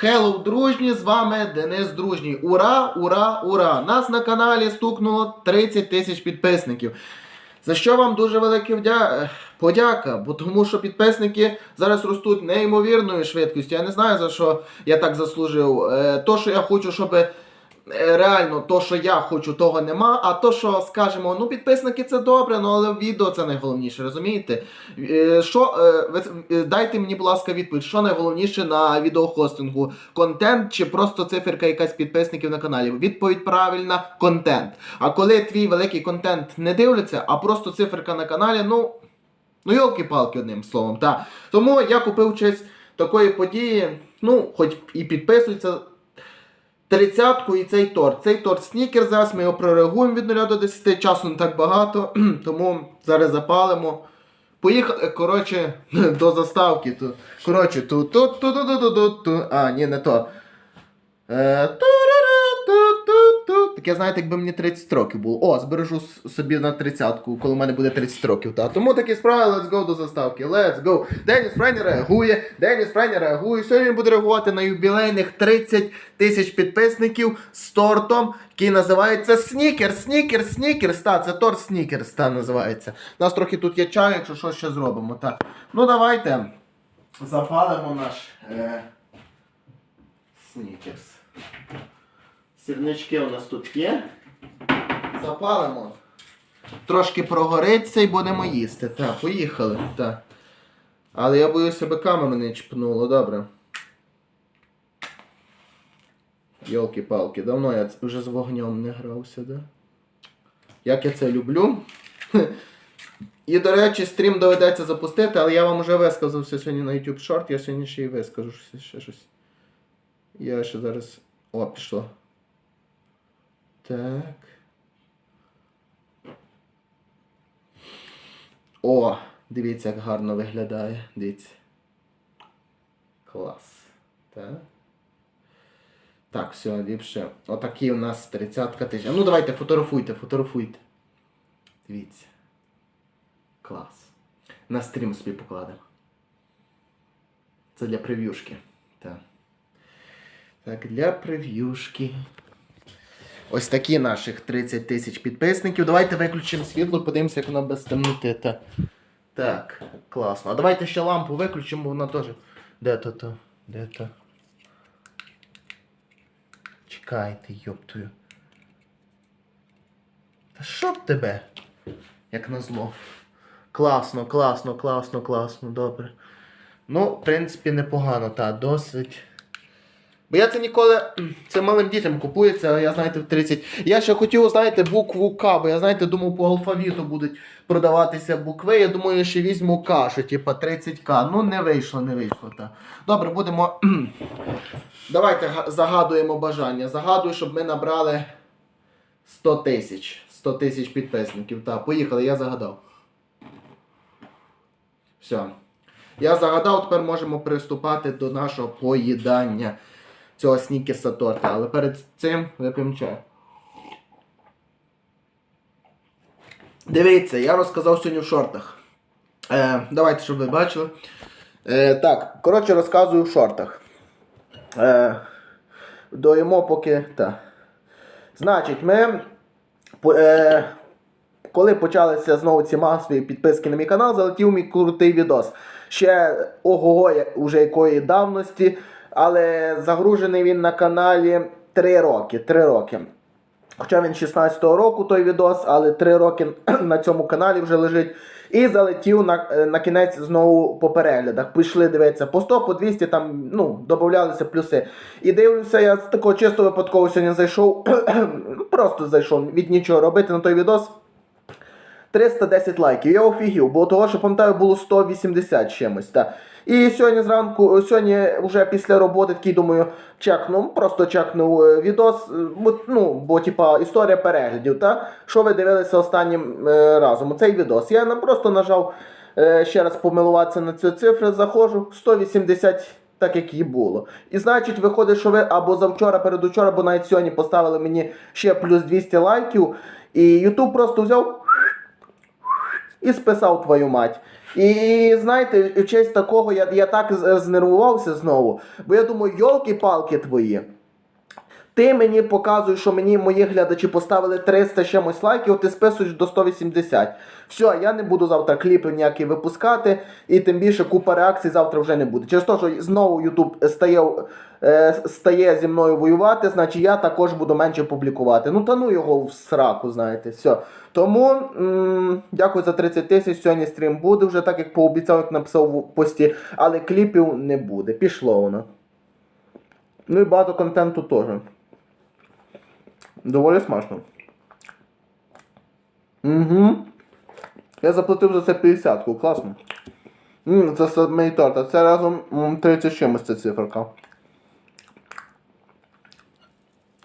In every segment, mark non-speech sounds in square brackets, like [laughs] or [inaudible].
Хеллоу, дружні, з вами Денис Дружній. Ура, ура, ура! Нас на каналі стукнуло 30 тисяч підписників. За що вам дуже велике вдя... е, подяка, бо тому що підписники зараз ростуть неймовірною швидкістю. Я не знаю за що я так заслужив. Е, То, що я хочу, щоб реально то, що я хочу, того нема. А то, що скажемо, ну підписники це добре, ну але відео це найголовніше, розумієте? Е, Що е, е, дайте мені, будь ласка, відповідь, що найголовніше на відеохостингу? Контент чи просто циферка якась підписників на каналі? Відповідь правильна контент. А коли твій великий контент не дивляться, а просто циферка на каналі, ну. Ну, йолки-палки, одним словом, так. Тому я купив честь такої події, ну, хоч і підписується. Тридцятку і цей торт. Цей торт снікер. Зараз ми його прореагуємо від 0 до 10. Часу не так багато, [clears throat] тому зараз запалимо. Поїхали, е, коротше, [laughs] до заставки. Коротше, ту-ту-ту-ту-ту-ту-ту. А, ні, не то. Е, Таке, знаєте, якби мені 30 років було. О, збережу собі на 30-ку, коли в мене буде 30 років. Та. Тому такі справи, let's go до заставки. Let's go. Деніс Фрейні реагує, Деніс Фрейні реагує. Сьогодні він буде реагувати на юбілейних 30 тисяч підписників з тортом, який називається Снікерс. Снікерс, Снікерс. Та, це торт Снікерс, та називається. У нас трохи тут є чай, якщо що ще зробимо. Та. Ну давайте запалимо наш е, Снікерс. Сірнички у нас тут є. Запалимо. Трошки прогориться і будемо їсти. Так, поїхали. Так. Але я боюся, себе камеру не чіпнуло, добре. Йолки-палки, давно я вже з вогнем не грався, да? Як я це люблю. І, до речі, стрім доведеться запустити, але я вам вже висказався сьогодні на YouTube Short, я сьогодні ще й вискажу ще щось. Я ще зараз. О, пішло. Так. О, дивіться, як гарно виглядає. Дивіться. Клас. Так. Так, все, ліпше. Отакий у нас 30 тисяч. Ну давайте, фотографуйте, фотографуйте. Дивіться. Клас. На стрім собі покладемо. Це для прев'юшки. Так. Так, для прев'юшки. Ось такі наших 30 тисяч підписників. Давайте виключимо світло, подивимося, як воно без темноти. Та. Так, класно. А давайте ще лампу виключимо, бо вона теж. Де то то? Де то? Чекайте, йоптую. Та що б тебе? Як назло. Класно, класно, класно, класно, добре. Ну, в принципі, непогано, та, досить. Бо я це ніколи. Це малим дітям купується, я знаєте, в 30. Я ще хотів, знаєте, букву К, бо я знаєте, думав, по алфавіту будуть продаватися букви. Я думаю, я ще візьму К, що типа 30К. Ну, не вийшло, не вийшло. Та. Добре, будемо. [clears throat] Давайте загадуємо бажання. Загадую, щоб ми набрали 100 тисяч. 100 тисяч підписників. Так, поїхали, я загадав. Все. Я загадав, тепер можемо приступати до нашого поїдання цього снікерса торта. Але перед цим вип'ємо чай. Дивіться, я розказав сьогодні в шортах. Е, давайте, щоб ви бачили. Е, так, коротше, розказую в шортах. Е, доїмо поки. Та. Значить, ми. Е, коли почалися знову ці масові підписки на мій канал, залетів мій крутий відос. Ще ого, уже якої давності, але загружений він на каналі 3 роки. 3 роки. Хоча він 16-го року той відос, але 3 роки [clears throat] на цьому каналі вже лежить. І залетів на, е, на кінець знову по переглядах. Пішли дивитися по 100, по 200, там ну, додавалися плюси. І дивлюся, я з такого чисто випадково сьогодні зайшов, [clears throat] просто зайшов від нічого робити на той відос. 310 лайків. Я офігів, бо того, що пам'ятаю, було 180 чимось. Та. І сьогодні зранку, сьогодні вже після роботи такий думаю, чекну, просто чекнув е, відос, е, ну, бо типа історія переглядів, та? що ви дивилися останнім е, разом. Оцей відос. Я нам просто нажав е, ще раз помилуватися на цю цифру, заходжу 180. Так як і було. І значить, виходить, що ви або завчора, передучора, або навіть сьогодні поставили мені ще плюс 200 лайків. І YouTube просто взяв і списав твою мать. І знаєте, в честь такого я, я так знервувався знову, бо я думаю, йолки-палки твої. Ти мені показуєш, що мені мої глядачі поставили 300 чимось лайків, ти списуєш до 180. Все, я не буду завтра кліпи ніякі випускати, і тим більше купа реакцій завтра вже не буде. Через те, що знову YouTube стає, е, стає зі мною воювати, значить я також буду менше публікувати. Ну та ну його в сраку, знаєте. Все. Тому м- дякую за 30 тисяч. Сьогодні стрім буде вже так, як пообіцяв, як написав в пості, але кліпів не буде. Пішло воно. Ну і багато контенту теж. Доволі смачно. Угу. Я заплатив за це 50-ку, класно. М, це самий торт, а це разом м, 30 з чимось ця циферка.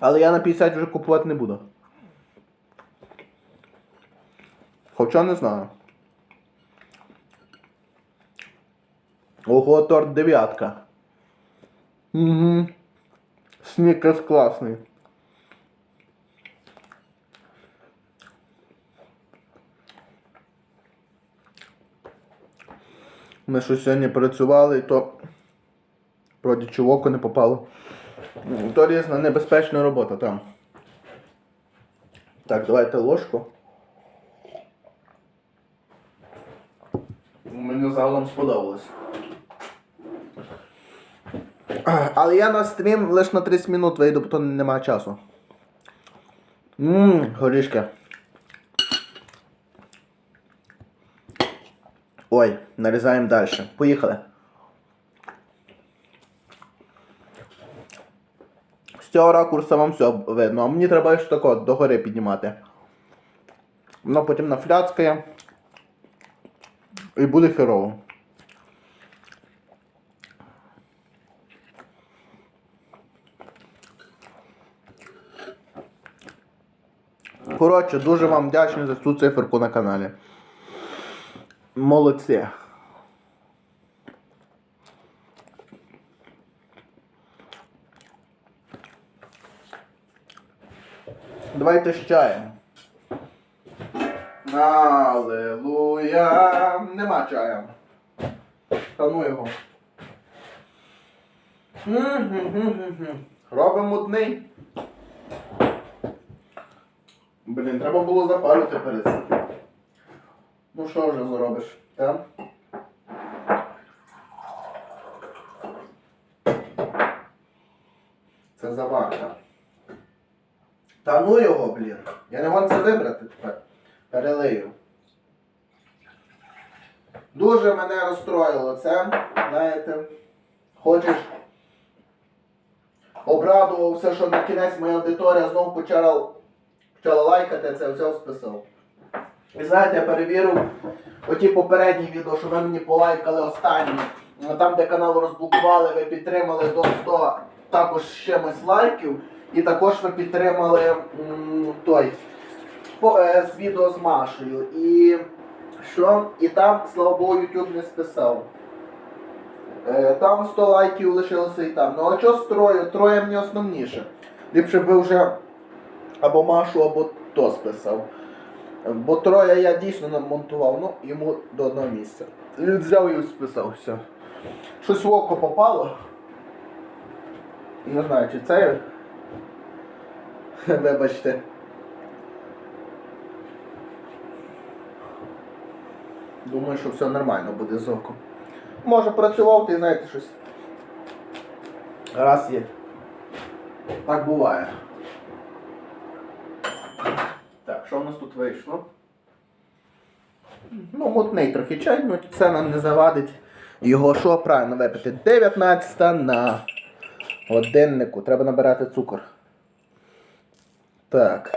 Але я на 50 вже купувати не буду. Хоча не знаю. Ого, торт дев'ятка. Угу. Снікерс класний. Ми що сьогодні працювали, то вроді чи в око не попало. То різна небезпечна робота там. Так, давайте ложку. Мені загалом сподобалось. Але я на стрім лише на 30 минут вийду, бо то немає часу. Ммм, горішки. Ой, нарізаємо далі. Поїхали. З цього ракурсу вам все видно, а мені треба ще тако догори піднімати. Воно потім нафляцкає. І буде херово. Коротше, дуже вам вдячний за цю циферку на каналі. Молодці. Давайте з чаєм. Аллилуйя. Нема чаю. Та ну його. Робимо мутний. Блін, треба було запалювати перед цим. Що вже зробиш? Так? Це заварка. Та ну його, блін. Я не можу це вибрати тепер. Перелию. Дуже мене розстроїло це. Знаєте, хочеш обрадував все, що на кінець моя аудиторія знову почала, почала лайкати, це взяв списав. І знаєте, я перевірив оті попередні відео, що ви мені полайкали останні. Ну, Там, де канал розблокували, ви підтримали до 100 також чимось лайків. І також ви підтримали той по, е, з відео з Машею. І що? І там, слава Богу, YouTube не списав. Е, Там 100 лайків лишилося і там. Ну а що з троє? Троє мені основніше. Ліпше би вже або Машу, або то списав. Бо троє я дійсно намонтував, ну йому до одного місця. Він взяв і списав все. Щось в око попало. Не знаю, чи це. [laughs] Вибачте. Думаю, що все нормально буде з оком. Може працював, ти знаєте щось. Раз є. Так буває. Так, що в нас тут вийшло? Ну, мутний трохи чай, ну це нам не завадить. Його що правильно випити? 19 на годиннику. Треба набирати цукор. Так.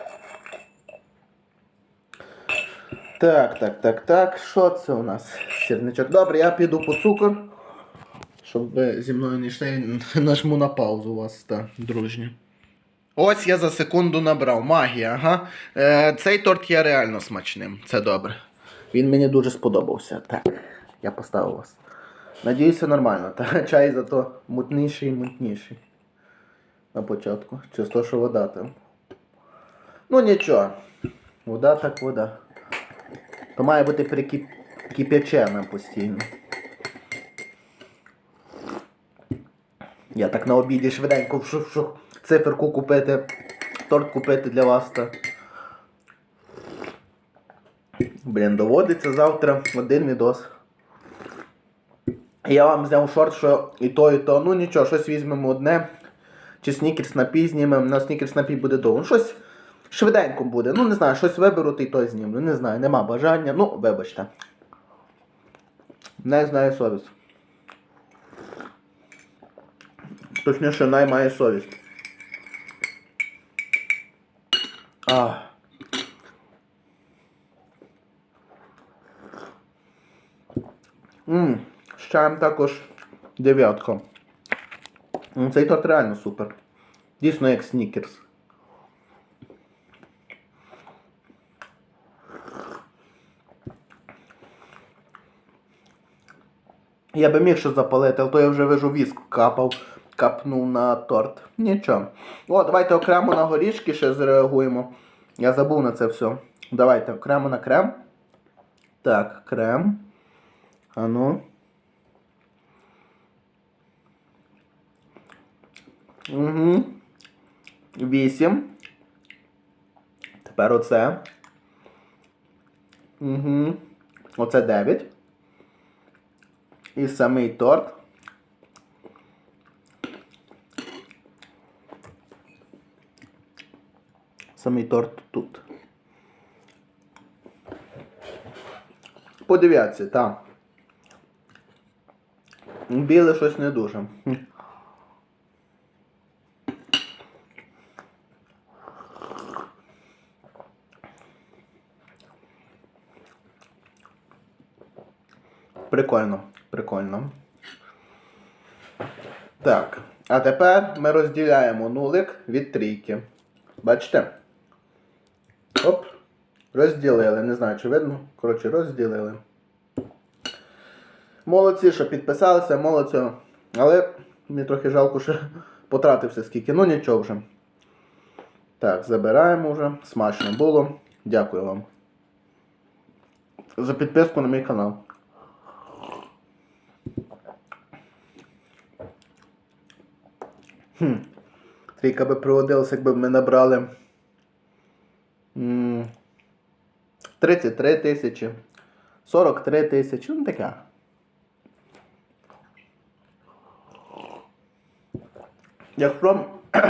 Так, так, так, так. Що це у нас? Сірничок. Добре, я піду по цукор. Щоб ви зі мною не йшли, нажму на паузу у вас, так, дружні. Ось я за секунду набрав. Магія, ага. Е, цей торт є реально смачним. Це добре. Він мені дуже сподобався. Так, я поставив вас. Надіюся, нормально. Та чай зато мутніший і мутніший. На початку. Те, що вода там. Ну нічого. Вода так вода. То має бути прикипячена постійно. Я так на обіді швиденько вшух-вшух циферку купити, торт купити для вас. Та. Блін, доводиться завтра один відос. Я вам зняв шорт, що і то, і то. Ну нічого, щось візьмемо одне. Чи снікерс напій знімемо. На снікерс напій буде довго. Ну, Щось швиденько буде. Ну не знаю, щось виберу, то і то знімлю. Не знаю, нема бажання. Ну, вибачте. Не знаю совість. Точніше, най має совість. А. Ммм, з чаєм також дев'ятка. Цей торт реально супер. Дійсно як снікерс. Я би міг ще запалити, але то я вже вижу віск капав, капнув на торт. Нічого. О, давайте окремо на горішки ще зреагуємо. Я забув на це все. Давайте окремо на крем. Так, крем. А ну. Угу. Вісім. Тепер оце. Угу. Оце дев'ять. І самий торт. Самий торт тут. По дев'ятці, так. Біле щось не дуже. Прикольно, прикольно. Так, а тепер ми розділяємо нулик від трійки. Бачите? Оп. Розділили. Не знаю, чи видно. Коротше, розділили. Молодці, що підписалися, молодці. Але мені трохи жалко, що [laughs] потратився скільки. Ну нічого вже. Так, забираємо вже. Смачно було. Дякую вам. За підписку на мій канал. Хм. Трійка би пригодилася, якби ми набрали. м, 33 тисячі. 43 тисячі. Ну таке. Якщо [clears throat]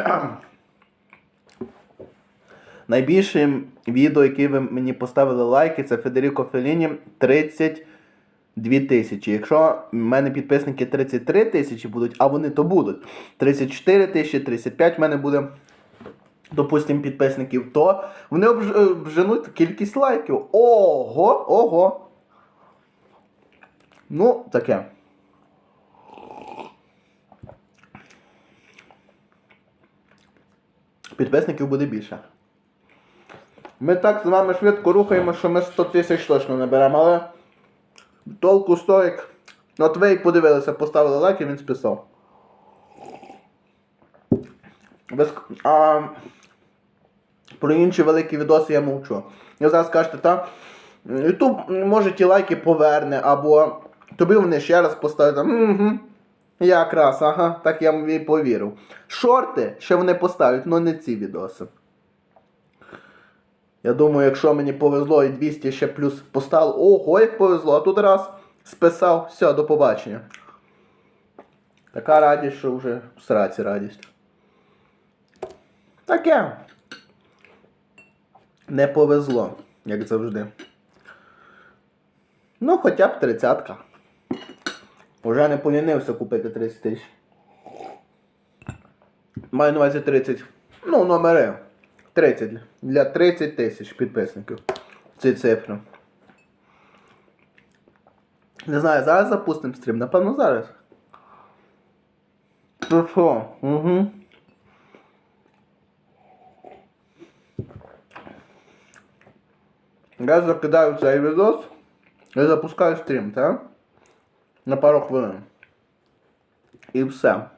найбільше відео, яке ви мені поставили лайки, це Федеріко Феліні 32 тисячі. Якщо в мене підписники 33 тисячі будуть, а вони то будуть 34 тисячі, 35 в мене буде, допустимо, підписників, то вони е, обженуть кількість лайків. Ого, ого. Ну, таке. Підписників буде більше. Ми так з вами швидко рухаємо, що ми 100 тисяч точно наберемо, але толку стоїк. От ви подивилися, поставили лайк і він списав. Без... А... Про інші великі відоси я мовчу. Ви зараз скажете, та YouTube може ті лайки поверне, або тобі вони ще раз поставлять. Угу. Якраз, ага, так я і повірив. Шорти ще вони поставлять, але не ці відоси. Я думаю, якщо мені повезло і 200 ще плюс поставив, ого, як повезло, а тут раз списав, все, до побачення. Така радість, що вже в сраці радість. Таке. Не повезло, як завжди. Ну, хоча б тридцятка. Уже не полінився купити 30 тисяч. Маю на увазі 30. Ну, номери. 30. Для 30 тисяч підписників. Ці цифри. Не знаю, зараз запустимо стрім. Напевно, зараз. Ну що? Угу. Я закидаю цей відос і запускаю стрім, так? На пару хвилин. І все.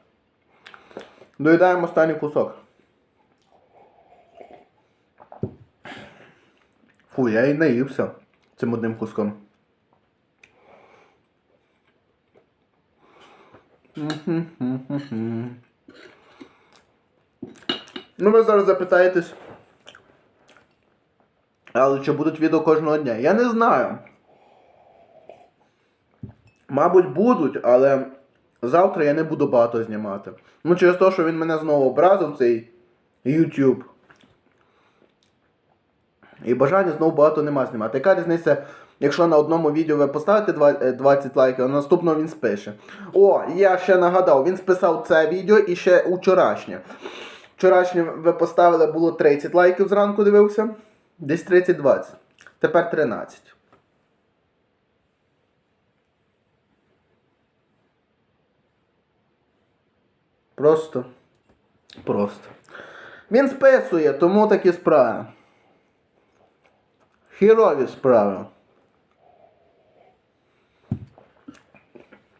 Доїдаємо останній кусок. Фу, я і наївся. цим одним куском. Ну, ви зараз запитаєтесь. Але чи будуть відео кожного дня? Я не знаю. Мабуть, будуть, але завтра я не буду багато знімати. Ну, через те, що він мене знову образив, цей YouTube. І бажання знову багато нема знімати. Яка різниця, якщо на одному відео ви поставите е, 20 лайків, а на наступному він спише. О, я ще нагадав, він списав це відео і ще вчорашнє. Вчорашнє ви поставили було 30 лайків зранку дивився. Десь 30-20. Тепер 13. Просто. Просто. Він списує, тому такі справи. Хірові справи.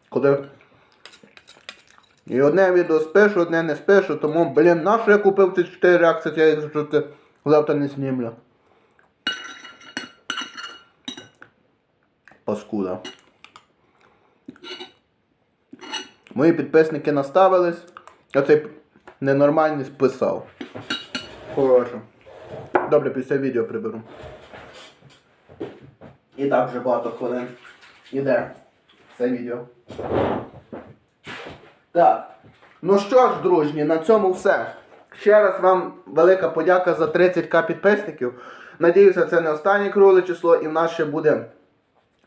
Коли і одне відео спишу, одне не спишу, тому, блін, нащо я купив ці 4 реакції, я їх завтра не знімлю. Паскуда. Мої підписники наставились, а цей ненормальний списав. Хороше. Добре, після відео приберу. І так вже багато хвилин. Іде це відео. Так. Ну що ж, дружні, на цьому все. Ще раз вам велика подяка за 30к підписників. Надіюся, це не останнє кругле число, і в нас ще буде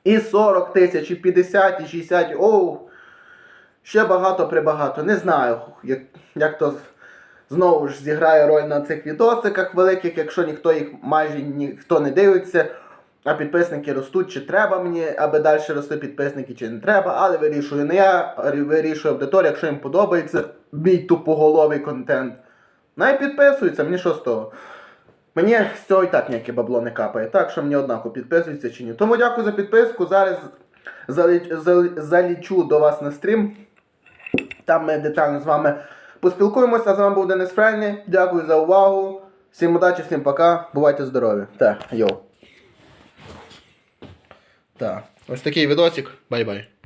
і 40 тисяч, і 50, і 60. Оу. Ще багато прибагато. Не знаю, як, як то знову ж зіграє роль на цих відосиках великих, якщо ніхто їх майже ніхто не дивиться. А підписники ростуть, чи треба мені, аби далі рости підписники, чи не треба, але вирішую не я, а вирішує аудиторія, якщо їм подобається мій тупоголовий контент. Най підписуються, мені що з того. Мені з цього і так ніяке бабло не капає, так що мені однаково підписується чи ні. Тому дякую за підписку. Зараз залі- залі- залічу до вас на стрім. Там ми детально з вами поспілкуємося. З вами був Денис Фрейні. Дякую за увагу. Всім удачі, всім пока. Бувайте здорові. Так, йоу. Так, ось такий відосик. Бай-бай.